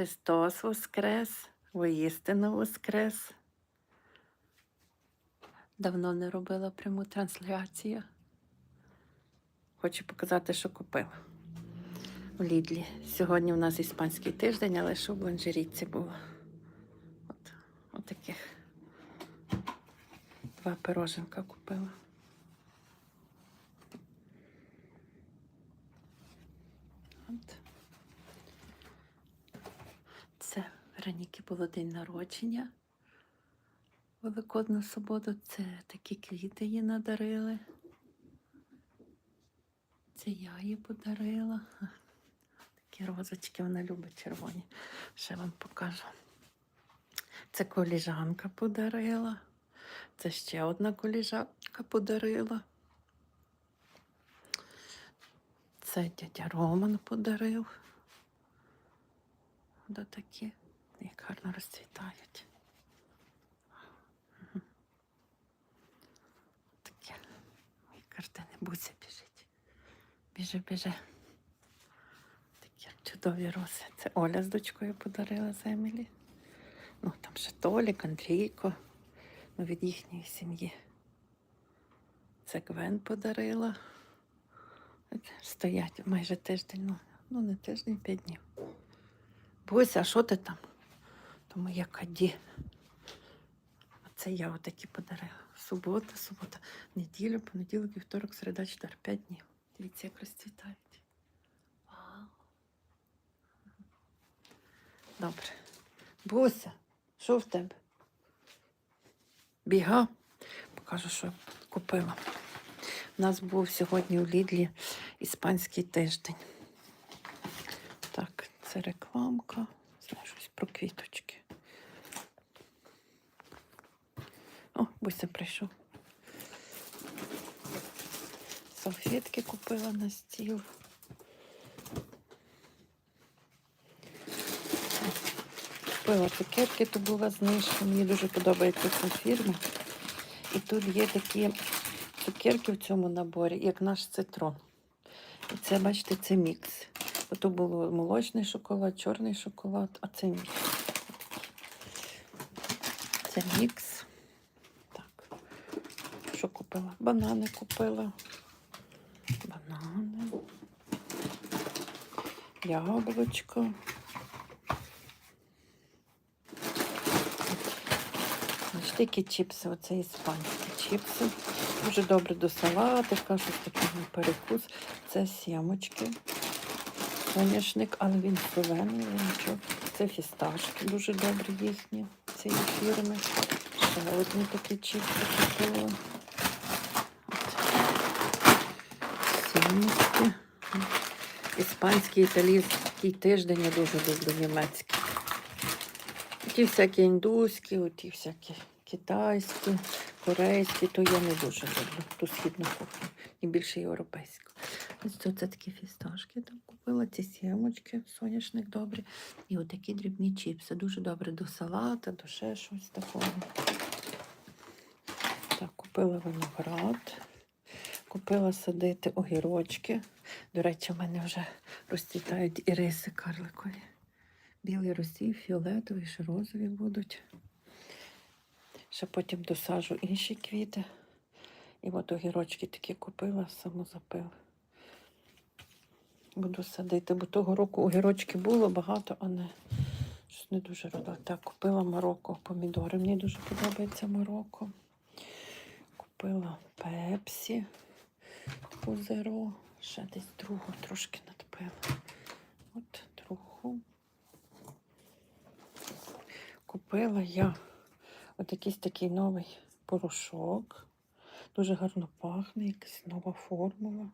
Христос Воскрес, воістину Воскрес. Давно не робила пряму трансляцію. Хочу показати, що купила в Лідлі. Сьогодні у нас іспанський тиждень, але що в бланжеріці було. От, от таких два пироженка купила. От. Це Вероніки було день народження. Великодну суботу це такі квіти їй надарили. Це я їй подарила. Такі розочки вона любить червоні. Ще вам покажу. Це коліжанка подарила. Це ще одна коліжанка подарила. Це дядя Роман подарив. До такі, як гарно розцвітають. Таке. Мої картини Буся біжить. Біже, біже. Такі чудові роси. Це Оля з дочкою подарила з Емілі. Ну, там ще Толік, Андрійко. Ну, від їхньої сім'ї. Це Гвен подарила. Стоять майже тиждень, ну, ну не тиждень, п'ять днів. Буся, а що ти там? То моя каді. А це я отакі подарила. Субота, субота, неділя, понеділок, вівторок, середа, четвер, п'ять днів. Дивіться, як розцвітають. Вау. Добре. Буся, що в тебе? Біга. Покажу, що купила. У нас був сьогодні у Лідлі іспанський тиждень. Так, це рекламка. Знаю щось про квіточки. О, Буся прийшов. Салфетки купила на стіл. Купила цукерки, то була знижка. Мені дуже подобається ця фірма. І тут є такі цукерки в цьому наборі, як наш цитрон. І це, бачите, це мікс. Ото було молочний шоколад, чорний шоколад, а це мікс. Це мікс. Що купила? Банани купила. Банани. Яблучко. Бачите, які чіпси, оце іспанські чіпси. Дуже добре до салатика, щось таке на перекус. Це сімочки. Соняшник, але він солений, але нічого. Це фісташки дуже добрі їхні, цієї фірми. Ще одні такі чіпси купила. От. Іспанський, італійський тиждень я дуже люблю німецький. Ті всякі індуські, ті всякі китайські, корейські, то я не дуже люблю ту східну кухню, і більше європейську. Ось тут це такі фісташки там купила, ці сімочки, соняшник добрі. І отакі дрібні чіпси. Дуже добре до салата, до ще щось такого. Так, купила виноград, купила садити огірочки. До речі, в мене вже розцвітають іриси карликові. Білий росій, фіолетовий, ще розові будуть. Ще потім досажу інші квіти. І от огірочки такі купила, самозапил. Буду садити, бо того року огірочки було багато, а не щось не дуже родила. Так, купила Марокко помідори. Мені дуже подобається Марокко. Купила пепсі таку зеро. Ще десь другу трошки надпила. От другу. Купила я от якийсь такий новий порошок. Дуже гарно пахне, якась нова формула.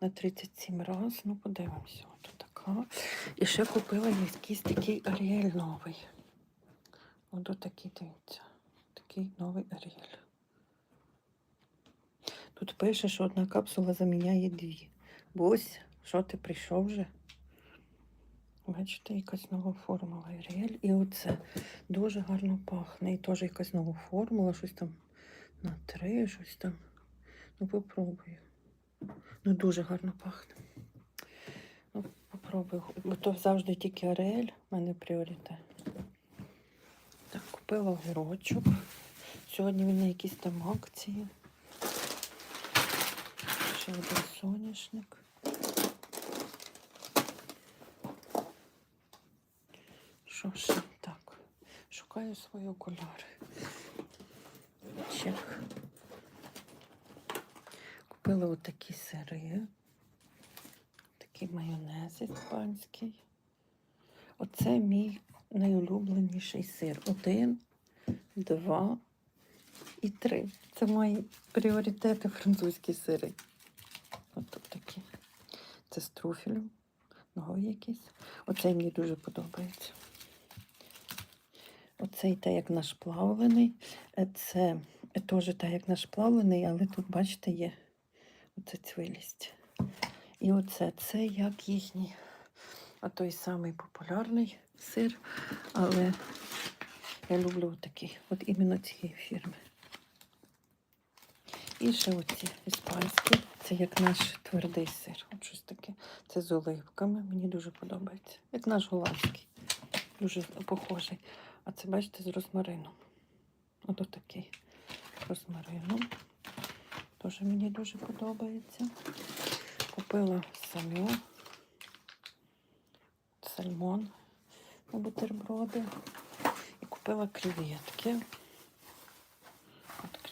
На 37 раз. Ну, подивимося. От така. І ще купила якийсь такий Аріель новий. От такий, дивіться. Такий новий Аріель. Тут пише, що одна капсула заміняє дві. Бо ось, що ти прийшов вже? Бачите, якась нова формула Аріель. І оце дуже гарно пахне. І теж якась нова формула, щось там на три, щось там. Ну, попробую. Ну, дуже гарно пахне. Ну, попробую, бо то завжди тільки Аріель, в мене пріоритет. Так, купила огірочок. Сьогодні він на якісь там акції. Ще один соняшник. Що ще так? Шукаю свої окуляри. Чек. Купила отакі сири. Такий майонез іспанський. Оце мій найулюбленіший сир. Один, два і три. Це мої пріоритети французькі сири. Це з труфелем. Новий якийсь. Оцей мені дуже подобається. Оцей та як наш плавлений. Е, Це теж та як наш плавлений, але тут, бачите, є оце цвилість. І оце це як їхній, а той самий популярний сир, але я люблю такий, от іменно цієї фірми. І ще оці іспанські, це як наш твердий сир. От щось таке. Це з оливками. Мені дуже подобається. Як наш голландський. Дуже похожий. А це, бачите, з розмарином. От отакий розмарином. Теж мені дуже подобається. Купила саму сальмон на бутерброди. І купила креветки.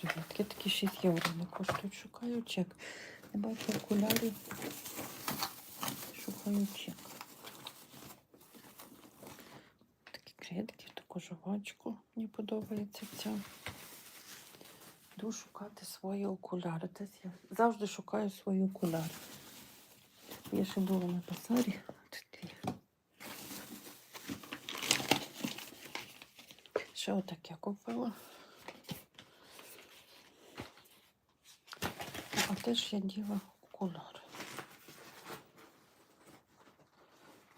Креветки такі 6 євро не коштують. Шукаю чек. Не бачу окулярів. Шукаю чек. Такі креветки, таку жувачку. Мені подобається ця. Йду шукати свої окуляри. Десь я завжди шукаю свої окуляри. Я ще була на дві. Ще отаке купила. А теж я діла окуляри.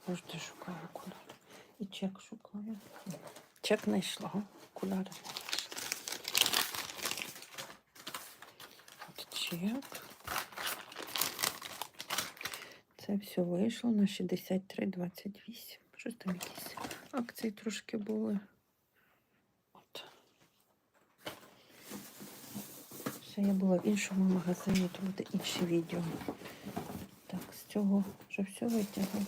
Завжди шукаю окуляри. І чек шукаю. Чек знайшла. Окуляри. От чек. Це все вийшло на 63,28. Щось там якісь акції трошки були. От. Ще я була в іншому магазині, то буде інші відео. Так, з цього вже все витягну.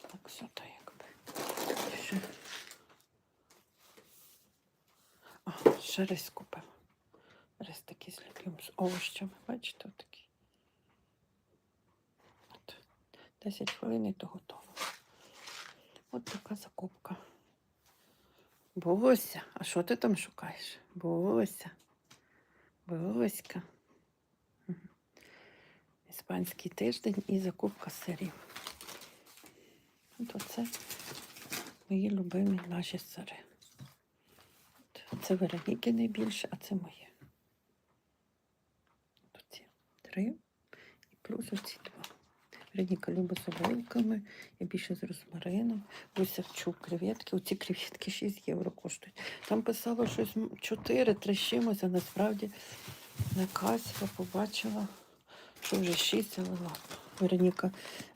Так, все так якби. Ще. А, ще рис купив. Рис такий з ліп'ям з овощами. Бачите, отакий. От. 10 хвилин і то готово. От така закупка. Бося, а що ти там шукаєш? Бося. Боська. Іспанський тиждень і закупка сирів. От оце мої любимі наші сири. Це Вероніки найбільше, а це моє. Тут ці три і плюс оці два. Вероніка любить з оливками, я більше з розмарином. Ось я вчу креветки. Оці креветки 6 євро коштують. Там писало щось 4, 3 чимось, а насправді на касі побачила, що вже 6, але. Вероніка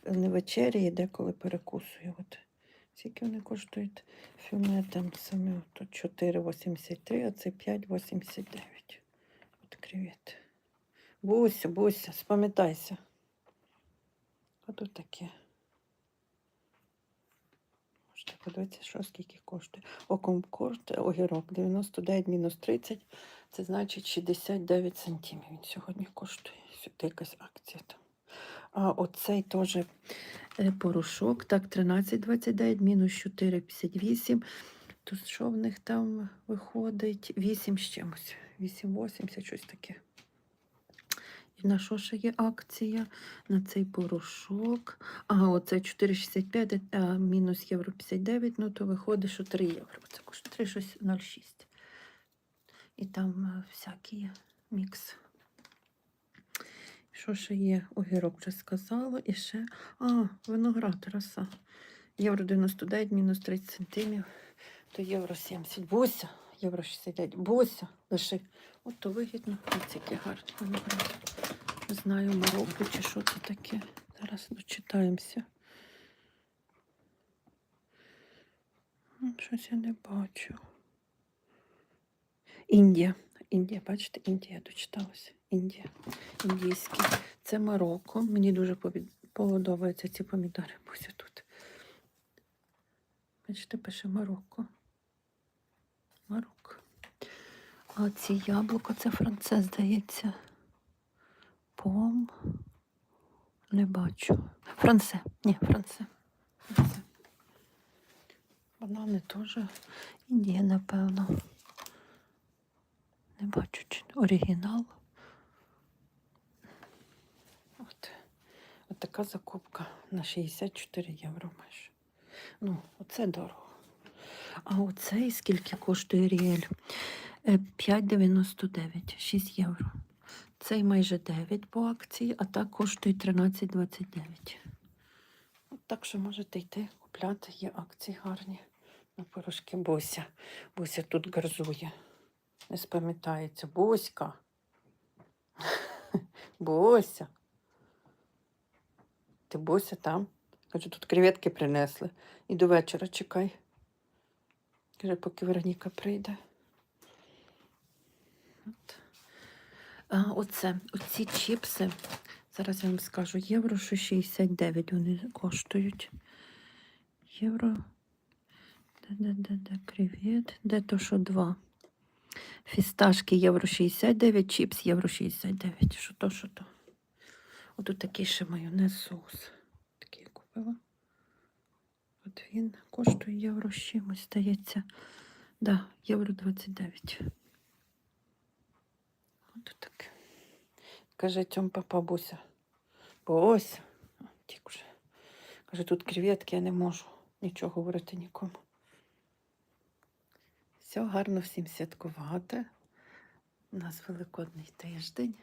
не вечеряє, деколи перекусує. От. Скільки вони коштують фюме там саме тут 4,83, а це 5,89. От кревети. Буся, Буся, спам'ятайся. Тут таке. Можете подивитися, що скільки коштує. Окомкорт, огірок 99 мінус 30. Це значить 69 сантимів. Він сьогодні коштує. Сюди якась акція там. А оцей теж е, порошок. Так, 13,29 мінус 4,58. Тут що в них там виходить? 8 з чимось. 8,80, щось таке. На що ще є акція? На цей порошок. Ага, оце 4,65, а мінус євро 59, ну то виходить, що 3 євро. Це коштує 3, щось 0,6. І там е, всякий мікс. Що ще є? Огірок вже сказала. І ще. А, виноград, раса. Євро 99, мінус 30 сантимів, то євро 70. Буся, євро 69. Буся, лиши. От то вигідно. Ось який гарний виноград. Не знаю, Марокко чи що це таке. Зараз дочитаємося. Щось я не бачу. Індія. Індія, бачите, Індія дочиталася. Індія. Індійський. Це Марокко. Мені дуже подобаються ці помідори. Ось тут. Бачите, пише Марокко. Марокко. А ці яблука, це франце, здається. Пом. Не бачу. Франце. Ні, франце. франце. Банани теж. Індія, напевно. Не бачу, чи оригінал. От. От така закупка на 64 євро майже. Ну, оце дорого. А оцей скільки коштує ріель? Е, 5,99, 6 євро. Цей майже 9 по акції, а так коштує 13,29. От так що можете йти купляти, є акції гарні на порошки Бося. Бося тут гарзує. Не спам'ятається. Боська. Бося. Ти Бося там? Каже, тут креветки принесли. І до вечора чекай. Каже, поки Вероніка прийде. От. Оце, оці чіпси. Зараз я вам скажу, євро що 69 вони коштують. Євро. Де, де, де, то що два? Фісташки євро 69, чіпс євро 69. Що то, що то? Отут такий ще майонез соус. Такий купила. От він коштує євро з чимось, здається. Да, євро 29. От таке. Каже цьому папа Буся. Буся. Тік уже. Каже, тут креветки, я не можу нічого говорити нікому. Все, гарно всім святкувати. У нас Великодний тиждень.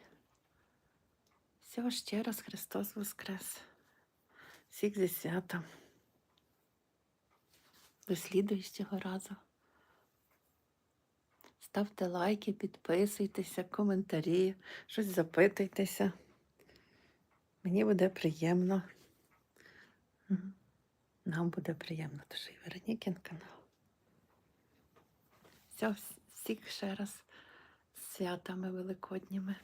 Все, ще раз Христос Воскрес. Всіх зі святом. До слідуючого разу. Ставте лайки, підписуйтеся, коментарі, щось запитуйтеся. Мені буде приємно. Нам буде приємно, тож і Веронікін канал. Все, всіх ще раз з святами великодніми.